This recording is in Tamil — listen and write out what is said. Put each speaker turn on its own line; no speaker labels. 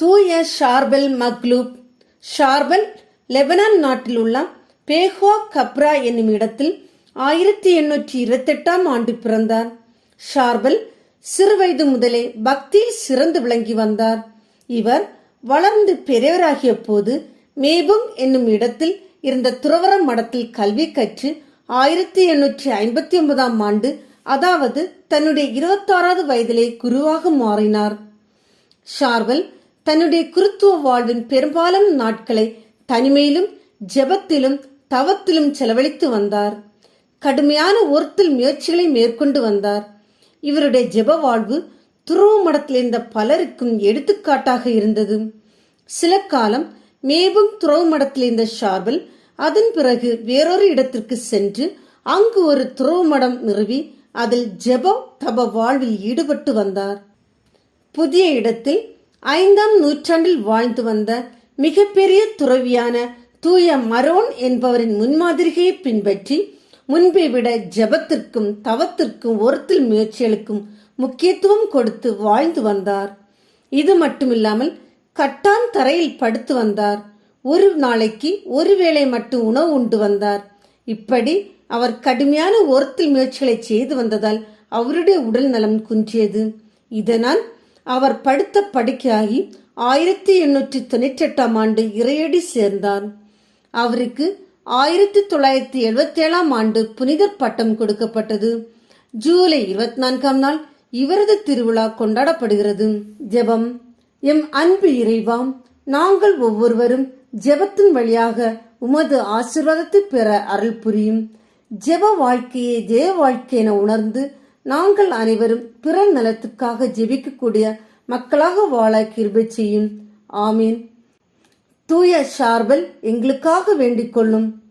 தூய ஷார்பெல் மக்லூப். ஷார்பெல் லெபனான் நாட்டில் உள்ள பேஹோ கப்ரா என்னும் இடத்தில் ஆயிரத்தி எண்ணூற்றி இருபத்தெட்டாம் ஆண்டு பிறந்தார். ஷார்பெல் சிறுவயது முதலே பக்தியில் சிறந்து விளங்கி வந்தார். இவர் வளர்ந்து பெரியவராகிய போது மேபுங் என்னும் இடத்தில் இருந்த துறவர மடத்தில் கல்வி கற்று ஆயிரத்தி எண்ணூற்றி ஐம்பத்தி ஒன்பதாம் ஆண்டு அதாவது தன்னுடைய இருபத்தாறாவது வயதிலே குருவாக மாறினார். ஷார்வல் தன்னுடைய குருத்துவ வாழ்வின் பெரும்பாலான நாட்களை தனிமையிலும் ஜெபத்திலும் தவத்திலும் செலவழித்து வந்தார். கடுமையான ஒருத்தல் முயற்சிகளை மேற்கொண்டு வந்தார். இவருடைய ஜெப வாழ்வு துருவ மடத்தில் இருந்த பலருக்கும் எடுத்துக்காட்டாக இருந்தது. சில காலம் மேபும் துறவு மடத்தில் இருந்த ஷார்பல் அதன் பிறகு வேறொரு இடத்திற்கு சென்று அங்கு ஒரு துறவு மடம் நிறுவி அதில் ஜெபம் தப வாழ்வில் ஈடுபட்டு வந்தார். புதிய இடத்தில் ஐந்தாம் நூற்றாண்டில் வாழ்ந்து வந்த மிகப்பெரிய துறவியான தூய மரோன் என்பவரின் முன்மாதிரியை பின்பற்றி முன்பை விட ஜெபத்திற்கும் தவத்திற்கும் ஒருத்தில் முயற்சிகளுக்கும் முக்கியத்துவம் கொடுத்து வாழ்ந்து வந்தார். இது மட்டுமில்லாமல் கட்டான் தரையில் படுத்து வந்தார். ஒரு நாளைக்கு ஒரு வேளை மட்டும் உணவு உண்டு வந்தார். இப்படி அவர் கடுமையான ஓரத்தில் முயற்சிகளை செய்து வந்ததால் அவருடைய உடல் நலம் குன்றியது. இதனால் அவர் படுத்த படுக்கையாகி ஆயிரத்தி எண்ணூற்றி தொண்ணூற்றி எட்டாம் ஆண்டு இறையடி சேர்ந்தார். அவருக்கு ஆயிரத்தி தொள்ளாயிரத்தி எழுபத்தி ஏழாம் ஆண்டு புனிதர் பட்டம் கொடுக்கப்பட்டது. ஜூலை இருபத்தி நான்காம் நாள் இவரது திருவிழா கொண்டாடப்படுகிறது. ஜெபம். எம் அன்பு இறைவாம் நாங்கள் ஒவ்வொருவரும் ஜெபத்தின் வழியாக உமது ஆசீர்வாதத்தை பெற அருள் புரியும். ஜெப வாழ்க்கையை ஜெய வாழ்க்கை என உணர்ந்து நாங்கள் அனைவரும் பிற நலத்துக்காக ஜெபிக்கக்கூடிய மக்களாக வாழ கிருபை செய்யும். ஆமீன். தூய ஷார்பல் எங்களுக்காக வேண்டிக் கொள்ளும்